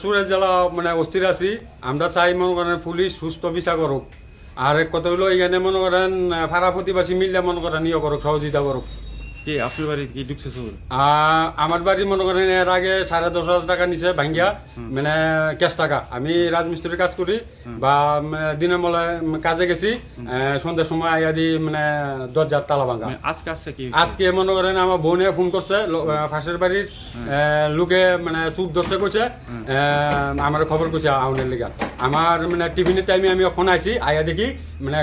সুরেশ জেলা মানে অস্থির আছি। আমরা চাই, মনে করেন, পুলিশ সুস্থ বিচার করুক। আর এক কথা হলো, এখানে মনে করেন ফারা প্রতিবাসী মিললে মনে করেন ইয়ে করুক, সহযোগিতা করুক। কে? আপনার বাড়ি কি ঢুকছে চোর আহ, আমার বাড়ি মনে করেন এর আগে সাড়ে দশ হাজার টাকা নিছে ভাঙ্গিয়া মানে ক্যাশ টাকা। আমি রাজমিস্ত্রির কাজ করি বা দিনের বেলায় কাজে গেছি সন্ধ্যার সময় আইয়া দি মানে দরজার তালা ভাঙা। মানে আজকে আসছে কি? আজকে মনে করেন আমার বোনে ফোন করছে পাশের বাড়ির লোকে মানে চুপ ধরছে কইছে আহ, আমার খবর কইছে আউনের লিগা। আমার মানে টিফিনের টাইমে আমি ফোন আইছি আইয়া দেখি মানে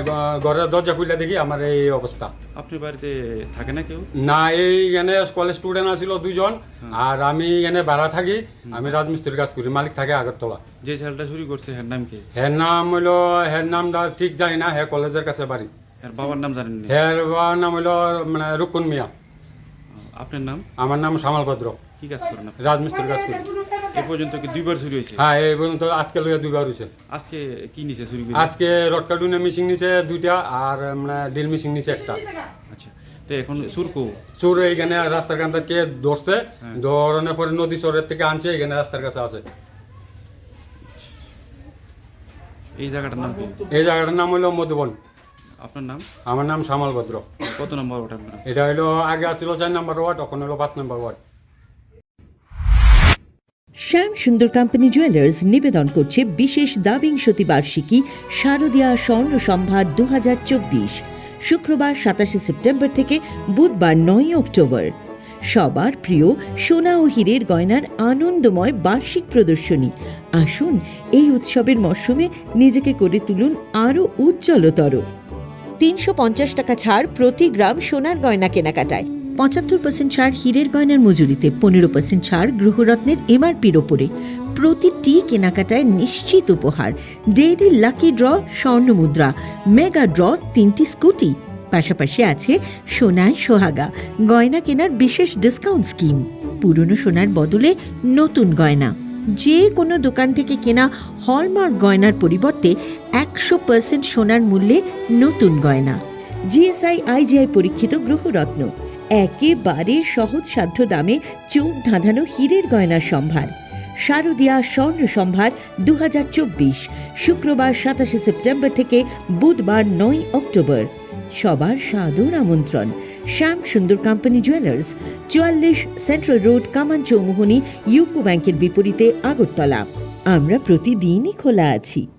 ঘরের দরজা খুলে দেখি আমার এই অবস্থা। আপনার বাড়িতে থাকে না কেউ? না এই এখানে কলেজ স্টুডেন্ট আছিল দুজন আর আমি এখানে ভাড়া থাকি আমি রাজমিস্ত্রির কাজ করি মালিক থাকে আগরতলা। যে ছেলেটা চুরি করছে হ্যার নাম কি? হের নাম হইল হের নামটা ঠিক জানি না হে কলেজের কাছে বাড়ি। হ্যার বাবার নাম জানেন হের বাবার নাম হইল মানে রুকুন মিয়া। আপনার নাম? আমার নাম শ্যামাল ভদ্র। কি কাজ করেন রাজমিস্ত্রির কাজ করি। এ পর্যন্ত কি দুইবার চুরি হয়েছে? হ্যাঁ এই পর্যন্ত আজকে লইয়া দুইবার হয়েছে আজকে কি নিছে চুরি করে? আজকে রড কার্টুনে মিশিং নিছে দুইটা আর মানে ডিল মিশিং নিছে একটা। আচ্ছা তো এখন সুরকো চোর এইখানে রাস্তার কান থেকে ধরছে ধরনের পরে নদী চরের থেকে আনছে এখানে রাস্তার কাছে আছে। এই জায়গাটার নাম কি? এই জায়গাটার নাম হইল মধুবন। আপনার নাম? আমার নাম শ্যামাল ভদ্র। কত নম্বর আপনার? এটা হইল আগে আছিল চার নাম্বার ওয়ার্ড এখন হলো পাঁচ নাম্বার ওয়ার্ড। শ্যাম সুন্দর কোম্পানি জুয়েলার্স নিবেদন করছে বিশেষ দাবিংশতি বার্ষিকী শারদীয়া স্বর্ণ সম্ভার দু হাজার চব্বিশ। শুক্রবার সাতাশে সেপ্টেম্বর থেকে বুধবার নয় অক্টোবর। সবার প্রিয় সোনা ও হীরের গয়নার আনন্দময় বার্ষিক প্রদর্শনী। আসুন এই উৎসবের মরশুমে নিজেকে করে তুলুন আরও উজ্জ্বলতর। তিনশো পঞ্চাশ টাকা ছাড় প্রতি গ্রাম সোনার গয়না কেনাকাটায়। পঁচাত্তর পার্সেন্ট ছাড় হীরের গয়নার মজুরিতে, পনেরো পার্সেন্ট ছাড় গ্রহরত্নের এমআরপির ওপরে। প্রতিটি কেনাকাটায় নিশ্চিত উপহার। ডেইলি লাকি ড্র স্বর্ণ মুদ্রা মেগা ড্র, তিনটি স্কুটি। পাশাপাশি আছে সোনায় সোহাগা। গয়না কেনার বিশেষ ডিসকাউন্ট স্কিম পুরনো সোনার বদলে নতুন গয়না। যে কোনো দোকান থেকে কেনা হলমার্ক গয়নার পরিবর্তে একশো পার্সেন্ট সোনার মূল্যে নতুন গয়না। জিএসআই আইজিআই পরীক্ষিত গ্রহরত্ন। একেবারে সহজ সাধ্য দামে চোখ ধাঁধানো হীরের গয়নার সম্ভার। শারদীয়া স্বর্ণ সম্ভার দুহাজার চব্বিশ, শুক্রবার সাতাশে সেপ্টেম্বর থেকে বুধবার নয় অক্টোবর। সবার সাদর আমন্ত্রণ, শ্যাম সুন্দর কোম্পানি জুয়েলার্স, চুয়াল্লিশ central road, Kaman Chowmuhani, UCO ব্যাংকের বিপরীতে আগরতলা। আমরা প্রতিদিনই খোলা আছি।